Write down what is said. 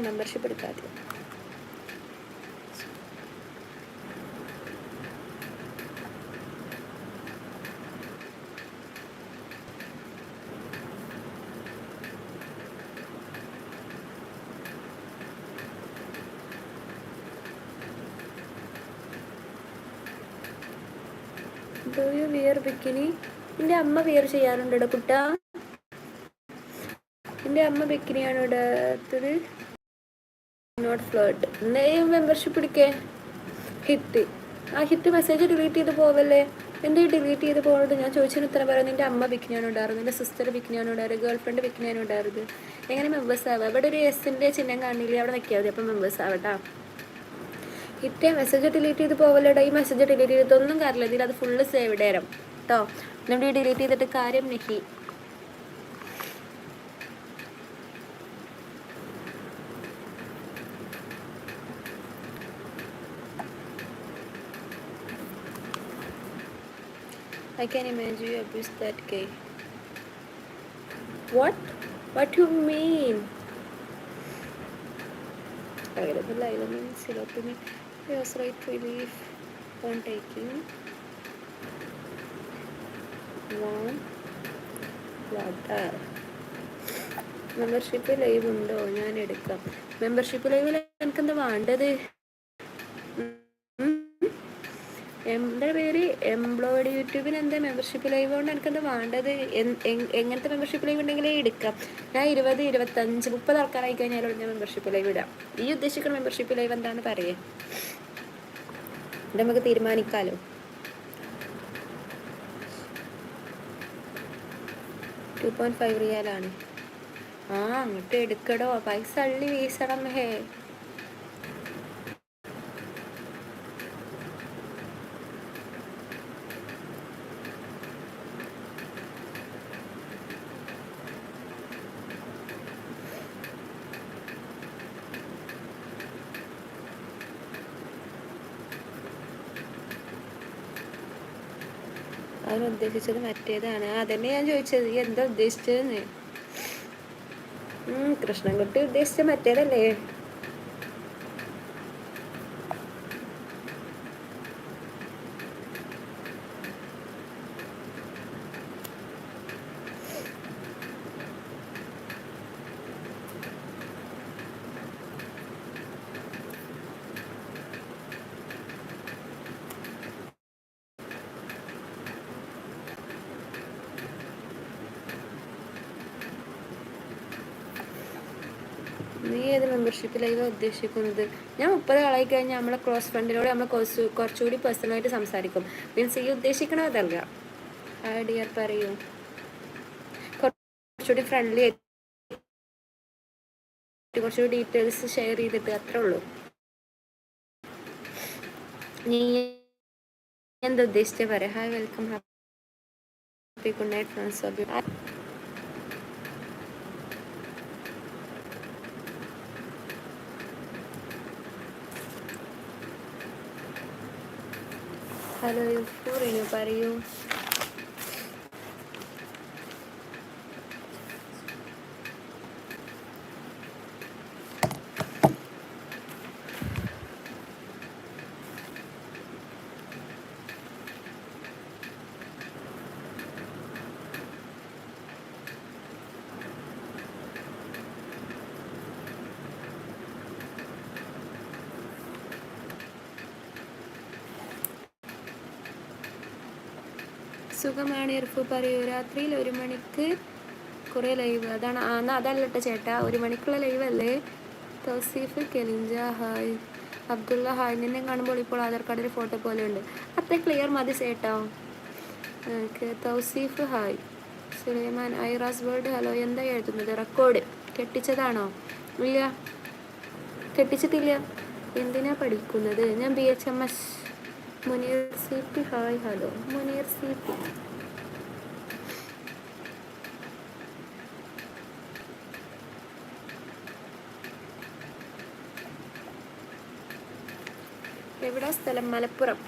Membership എടുക്കാതെ do bikini എന്റെ അമ്മ വിയർ ചെയ്യാറുണ്ടോ കുട്ട? എന്റെ അമ്മ ബിക്കിനിയാണ് ഇടാത്തത് നോട്ട് ഫ്ലോട്ട് നെയ്യും മെമ്പർഷിപ്പ് എടുക്കേ ഹിറ്റ്. ആ ഹിറ്റ് മെസ്സേജ് ഡിലീറ്റ് ചെയ്ത് പോവല്ലേ? എന്റെ ഡിലീറ്റ് ചെയ്ത് പോകുന്നത് ഞാൻ ചോദിച്ചതിന് ഉത്തരം പറയാം. നിന്റെ അമ്മ വിൽക്കാനുണ്ടായിരുന്നു നിന്റെ സിസ്റ്റർ വിൽക്കാനുണ്ടായിരുന്നു ഗേൾ ഫ്രണ്ട് വിൽക്കാനുണ്ടായിരുന്നു എങ്ങനെ മെമ്പേഴ്സ് ആവുക? ഇവിടെ ഒരു എസിന്റെ ചിഹ്നം കാണില്ലേ? അവിടെ നിൽക്കിയാൽ മതി. അപ്പം മെമ്പേഴ്സ് ആവട്ടാ. ഹിറ്റേ മെസ്സേജ് ഡിലീറ്റ് ചെയ്ത് പോവല്ലേടാ ഈ മെസ്സേജ് ഡിലീറ്റ് ചെയ്തിട്ടൊന്നും കാര്യമില്ല. ഇതിൽ അത് ഫുള്ള് സേവ് ഇടേരം. കേട്ടോ നമ്മൾ ഡിലീറ്റ് ചെയ്തിട്ട് കാര്യം നഹി. I can imagine you abuse that guy. What? What you mean? Available island He was right to leave on taking one water. Membership live ഉണ്ടോ ഞാൻ എടുക്കാം മെമ്പർഷിപ്പ് ലൈവിൽ എനിക്കെന്താ വേണ്ടത് എന്റെ പേര് എംപ്ലോയിഡ് യൂട്യൂബിന് എന്താ മെമ്പർഷിപ്പ് ലൈവ് കൊണ്ട് എനിക്കെന്താ വേണ്ടത് എങ്ങനത്തെ മെമ്പർഷിപ്പ് ലൈവ് ഉണ്ടെങ്കിലേ എടുക്കാം. ഞാൻ ഇരുപത് ഇരുപത്തഞ്ച് മുപ്പത് ആൾക്കാരായി കഴിഞ്ഞാലും ഞാൻ മെമ്പർഷിപ്പ് ലൈവ് ഇടാം. ഈ ഉദ്ദേശിക്കുന്ന മെമ്പർഷിപ്പ് ലൈവ് എന്താണെന്ന് പറയേ. ഇത് നമുക്ക് തീരുമാനിക്കാലോ. ടു പോയിന്റ് ഫൈവ് റിയാലാണ് ആ അങ്ങോട്ട് എടുക്കടോ. പൈസ അള്ളി വീസണം ഹേ. അവൻ ഉദ്ദേശിച്ചത് മറ്റേതാണ്. അതന്നെ ഞാൻ ചോദിച്ചത്. ഈ എന്താ ഉദ്ദേശിച്ചതെന്ന്? കൃഷ്ണൻകുട്ടി ഉദ്ദേശിച്ച മറ്റേതല്ലേ? നീ ഏത് മെമ്പർഷിപ്പ് ലൈവ് ഉദ്ദേശിക്കുന്നത്? ഞാൻ മുപ്പത് ആളായി കഴിഞ്ഞാൽ നമ്മളെ ക്ലോസ് ഫ്രണ്ടിനോട് നമ്മൾ കുറച്ച് കുറച്ചുകൂടി പേഴ്സണലായിട്ട് സംസാരിക്കും. മീൻസ് ഈ ഉദ്ദേശിക്കണതല്ല ആ ഡിയർ പറയൂ. കുറച്ചുകൂടി ഫ്രണ്ട്ലി ആയിട്ട് കുറച്ചുകൂടി ഡീറ്റെയിൽസ് ഷെയർ ചെയ്തിട്ട് അത്രേ ഉള്ളൂ. നീ എന്താ ഉദ്ദേശിച്ചേ? പറയാം. Hi welcome happy good night friends hello യുഫു റിനു പറയൂ സുഖമാണ് ഇർഫു പറയൂ. രാത്രിയിൽ ഒരു മണിക്ക് കുറേ ലൈവ്. അതാണ് ആ എന്നാൽ അതല്ല ചേട്ടാ. ഒരു മണിക്കുള്ള ലൈവ് അല്ലേ? തൗസീഫ് കെലിഞ്ച ഹായ്. അബ്ദുള്ള ഹായ്. നിന്നെ കാണുമ്പോൾ ഇപ്പോൾ ആധാർ കാർഡിന്റെ ഫോട്ടോ പോലെ ഉണ്ട്. അത്ര ക്ലിയർ മതി ചേട്ടാ. Okay Tauseef hi. സുലൈമാൻ ഐറാസ് വേർഡ് ഹലോ. എന്താ എഴുതുന്നത്? റെക്കോർഡ്. കെട്ടിച്ചതാണോ? ഇല്ല. കെട്ടിച്ചിട്ടില്ല. എന്തിനാ പഠിക്കുന്നത്? ഞാൻ B H M S Muneer C P hi hello Muneer C P എവിടാ സ്ഥലം മലപ്പുറം